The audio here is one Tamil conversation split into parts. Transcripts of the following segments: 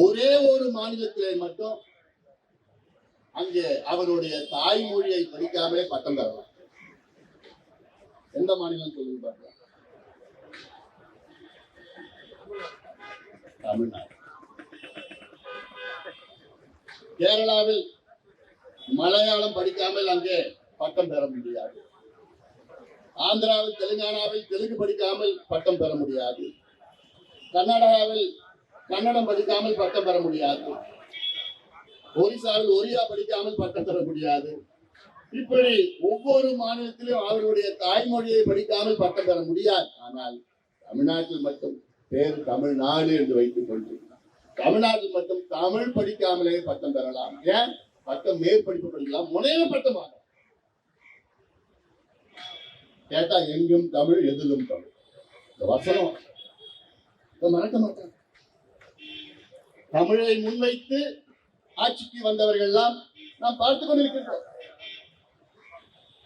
ஒரே ஒரு மாநிலத்திலே மட்டும் அங்கே அவருடைய தாய்மொழியை படிக்காமலே பட்டம் தரலாம். எந்த மாநிலம் சொல்லுங்க பார்க்கலாம் தமிழ்நாடு. கேரளாவில் மலையாளம் படிக்காமல் அங்கே பட்டம் பெற முடியாது. ஆந்திராவில் தெலுங்கானாவில் தெலுங்கு படிக்காமல் பட்டம் பெற முடியாது. கர்நாடகாவில் கன்னடம் படிக்காமல் பட்டம் பெற முடியாது. ஒரிசாவில் ஒரியா படிக்காமல் பட்டம் பெற முடியாது. இப்படி ஒவ்வொரு மாநிலத்திலும் அவர்களுடைய தாய்மொழியை படிக்காமல் பட்டம் பெற முடியாது. ஆனால் தமிழ்நாட்டில் மட்டும் பேர் தமிழ்நாடு என்று வைத்துக் கொண்டிருக்கிறார். தமிழ்நாட்டில் மட்டும் தமிழ் படிக்காமலே பட்டம் பெறலாம். ஏன்? பட்டம் மேற்படிப்பு படிக்கலாம் முனைவு பட்டமாக. கேட்டா எங்கும் தமிழ் எதிலும் தமிழ். இந்த வசனம். மறக்க மாட்டாங்க. தமிழை முன்வைத்து ஆட்சிக்கு வந்தவர்கள் எல்லாம் நாம் பார்த்துக் கொண்டிருக்கின்றோம்.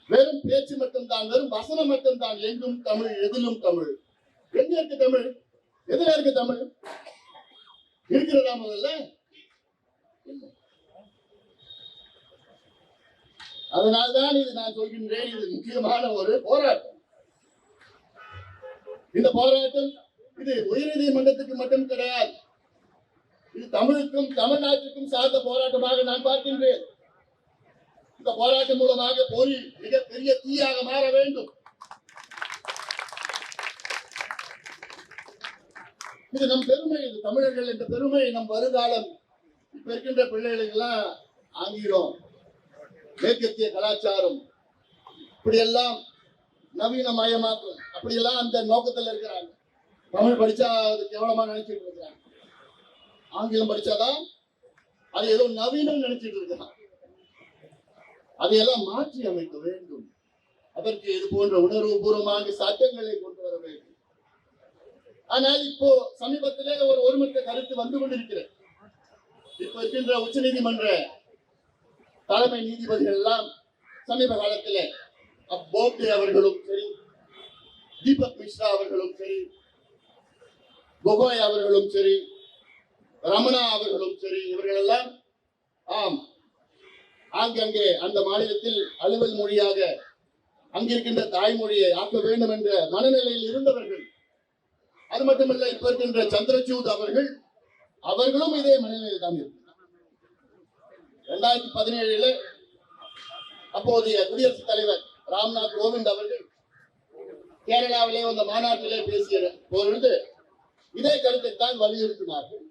வெறும் பேச்சு மட்டும்தான் வெறும் வசனம் மட்டும்தான். எங்கும் தமிழ் எதிலும் தமிழ். எங்க இருக்கு தமிழ்? எதுல இருக்கு தமிழ்? இருக்கிறதா முதல்ல அதனால்தான் இது நான் சொல்கின்றேன் இது முக்கியமான ஒரு போராட்டம். இந்த போராட்டம் இது உயர்நீதிமன்றத்துக்கு மட்டும் கிடையாது. இது தமிழுக்கும் தமிழ்நாட்டுக்கும் சார்ந்த போராட்டமாக நான் பார்க்கின்றேன். இந்த போராட்டம் மூலமாக பொறி மிகப்பெரிய தீயாக மாற வேண்டும். இது நம் பெருமை இது தமிழர்கள் என்ற பெருமை. நம் வருங்காலம் இப்ப இருக்கின்ற பிள்ளைகளுக்கெல்லாம் ஆங்கிலம் மேற்கத்திய கலாச்சாரம் இப்படியெல்லாம் நவீனமயமாக்கும். அப்படியெல்லாம் அந்த நோக்கத்துல இருக்கிறாங்க. தமிழ் படிச்சா அது கேவலமா நினைச்சிட்டு இருக்கிறாங்க. ஆங்கிலம் படிச்சாதான் அது ஏதோ நவீனம் நினைச்சிட்டு இருக்கிறான் அதையெல்லாம் மாற்றி அமைக்க வேண்டும். அதற்கு இது போன்ற உணர்வுபூர்வமாக சட்டங்களை கொண்டு வர வேண்டும். ஆனால் இப்போ சமீபத்திலே ஒரு ஒருமித்த கருத்து வந்து கொண்டிருக்கிறது. இப்போ இருக்கின்ற உச்ச நீதிமன்ற தலைமை நீதிபதிகள் எல்லாம் சமீப காலத்தில் போப்டே அவர்களும் சரி தீபக் மிஸ்ரா அவர்களும் சரி கொகோய் அவர்களும் சரி ரமணா அவர்களும் சரி இவர்கள் எல்லாம் ஆம் ஆங்கங்கே அந்த மாநிலத்தில் அலுவல் மொழியாக அங்கிருக்கின்ற தாய்மொழியை ஆக்க வேண்டும் என்ற மனநிலையில் இருந்தவர்கள். அது மட்டுமல்ல இப்ப இருக்கின்ற சந்திரசூத் அவர்கள் அவர்களும் இதே மனநிலையில் தான் இருக்கிறார் இரண்டாயிரத்தி பதினேழுல அப்போதைய குடியரசுத் தலைவர் ராம்நாத் கோவிந்த் அவர்கள் கேரளாவிலே அந்த மாநாட்டிலே பேசிய பொழுது இதே கருத்தை தான் வலியுறுத்தினார்கள்.